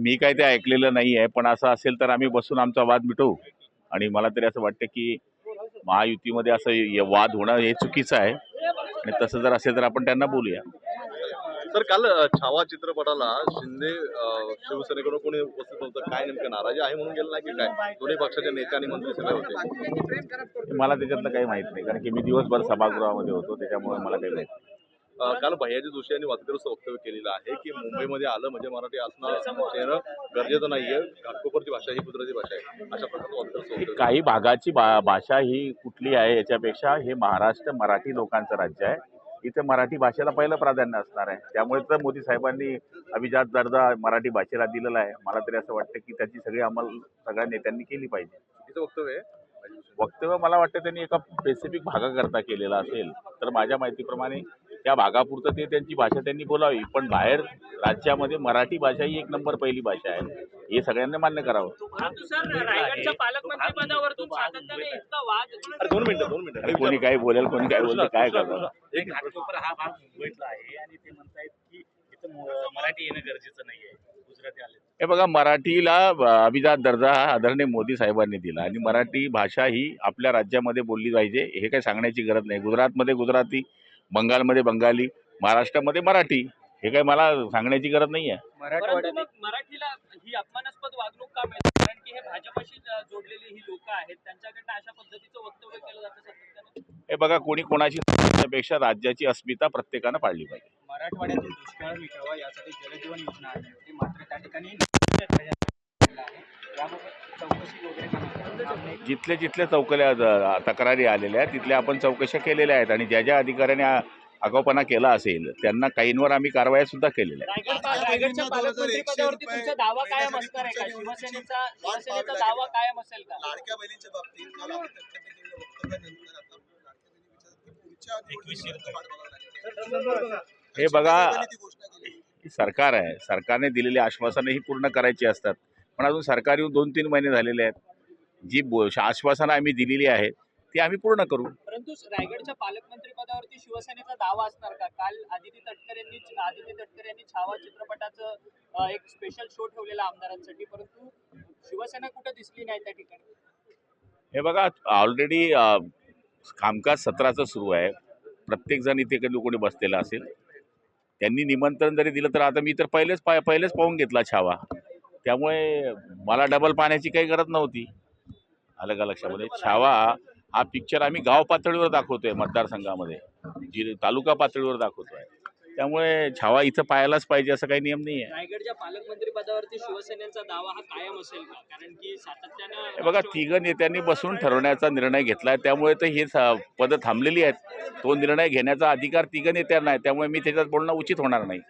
मी काय ते ऐकलेलं नाही आहे पण असं असेल तर आम्ही बसून आमचा वाद मिटवू. आणि मला तरी असं वाटतं की महायुतीमध्ये असं य- वाद होणं हे चुकीचं आहे. आणि तसं जर असेल तर आपण त्यांना बोलूया. तर काल छावा चित्रपटाला शिंदे शिवसेनेकडून कोणी उपस्थित नव्हतं काय नेमकं नाराजी आहे म्हणून गेलं नाही की काय? दोन्ही पक्षाचे नेते आणि मंत्री सगळे होते. मला त्याच्यातलं काही माहीत नाही कारण की मी दिवसभर सभागृहामध्ये होतो त्याच्यामुळे मला काही माहीत काल भैयाजी जोशी यांनी वादग्रस्त वक्तव्य केलेलं आहे की मुंबईमध्ये आलं म्हणजे मराठी असणं येणं गरजेचं नाहीये. घाटकोपरची भाषा ही कुत्राची भाषा आहे. अशा प्रकारचं वादग्रस्त काही भागाची भा भाषा ही कुठली आहे याच्यापेक्षा हे महाराष्ट्र मराठी लोकांचं राज्य आहे. इथे मराठी भाषेला पहिलं प्राधान्य असणार आहे. त्यामुळे तर मोदी साहेबांनी अभिजात दर्जा मराठी भाषेला दिलेला आहे. मला तरी असं वाटतं की त्याची सगळी अंमल सगळ्या नेत्यांनी केली पाहिजे. वक्तव्य आहे? वक्तव्य मला वाटतं त्यांनी एका स्पेसिफिक भागाकरता केलेलं असेल. तर माझ्या माहितीप्रमाणे त्या भागापुरतं ते त्यांची भाषा त्यांनी बोलावी. पण बाहेर राज्यामध्ये मराठी भाषा ही एक नंबर पहिली भाषा आहे. हे सगळ्यांनी मान्य करावं. परंतु सर रायगडच्या पालकमंत्री पदावरतून सातत्याने इतका वाद अरे दोन मिनिटं दोन मिनिटं. कोणी काय बोलेल कोणी काय बोलतं काय करणार? एक हा भाग मुंबईतला आहे आणि ते म्हणतायत की मराठी येणं गरजेचं नाहीये. गुजराती आले. हे बघा मराठीला अभिजात दर्जा हा आदरणीय मोदी साहेबांनी दिला आणि मराठी भाषा ही आपल्या राज्यामध्ये बोलली पाहिजे. हे काही सांगण्याची गरज नाही. गुजरातमध्ये गुजराती बंगालमध्ये बंगाली महाराष्ट्रामध्ये मराठी हे काही मला सांगण्याची गरज नाही आहे मराठीला ही अपमानास्पद वागणूक का मिळते? कारण की हे भाजपशी ज- जोडलेली ही लोक आहेत त्यांच्याकडनं अशा पद्धतीचं वक्तव्य केलं जातं सातत्याने हे बघा कोणी कोणाची पेक्षा राज्याची अस्मिता प्रत्येकानं पाळली पाहिजे. मराठवाड्यातील दुष्काळ मिटावा यासाठी जलजीवन योजना आणली होती मात्र त्या ठिकाणी करण्यात आली. जिथले जिथले चौकल्या तक्रारी आलेल्या आहेत तिथल्या आपण चौकशा केलेल्या आहेत आणि ज्या ज्या अधिकाऱ्याने आ- आगाऊपणा केला असेल त्यांना काहींवर आम्ही कारवाया सुद्धा केलेल्या. हे बघा ही सरकार आहे. सरकारने दिलेली आश्वासनं ही पूर्ण करायची असतात. पण अजून सरकार येऊन दोन तीन महिने झालेले आहेत. जी बो आश्वासनं आम्ही दिलेली आहेत ती आम्ही पूर्ण करू. परंतु रायगडच्या पालकमंत्री पदावरती शिवसेनेचा दावा असणार का? काल आदिती तटकरेंनी आदिती तटकरे यांनी छावा चित्रपटाचं एक स्पेशल शो ठेवलेला आमदारांसाठी परंतु शिवसेना कुठे दिसली नाही त्या ठिकाणी? हे बघा ऑलरेडी कामकाज सत्राचं सुरू आहे. प्रत्येकजण इथे कधी कोणी बसलेला असेल. त्यांनी निमंत्रण जरी दिलं तर आता मी तर पहिलेच पाय पहिलेच पाहून घेतला छावा. त्यामुळे मला डबल पाहण्याची काही गरज नव्हती. आलं का लक्षामध्ये छावा हा पिक्चर आम्ही गाव पातळीवर दाखवतोय मतदारसंघामध्ये. जि तालुका पातळीवर दाखवतोय. त्यामुळे छावा इथं पाहायलाच पाहिजे असं काही नियम नाही आहे रायगडच्या पालकमंत्री पदावरती शिवसेनेचा दावा हा कायम असेल का? कारण की सातत्यानं बघा तिघं नेत्यांनी बसून ठरवण्याचा निर्णय घेतला त्यामुळे तर हे पदं थांबलेली आहेत. तो निर्णय घेण्याचा अधिकार तिघं नेत्यांना आहे. त्यामुळे मी त्याच्यात बोलणं उचित होणार नाही.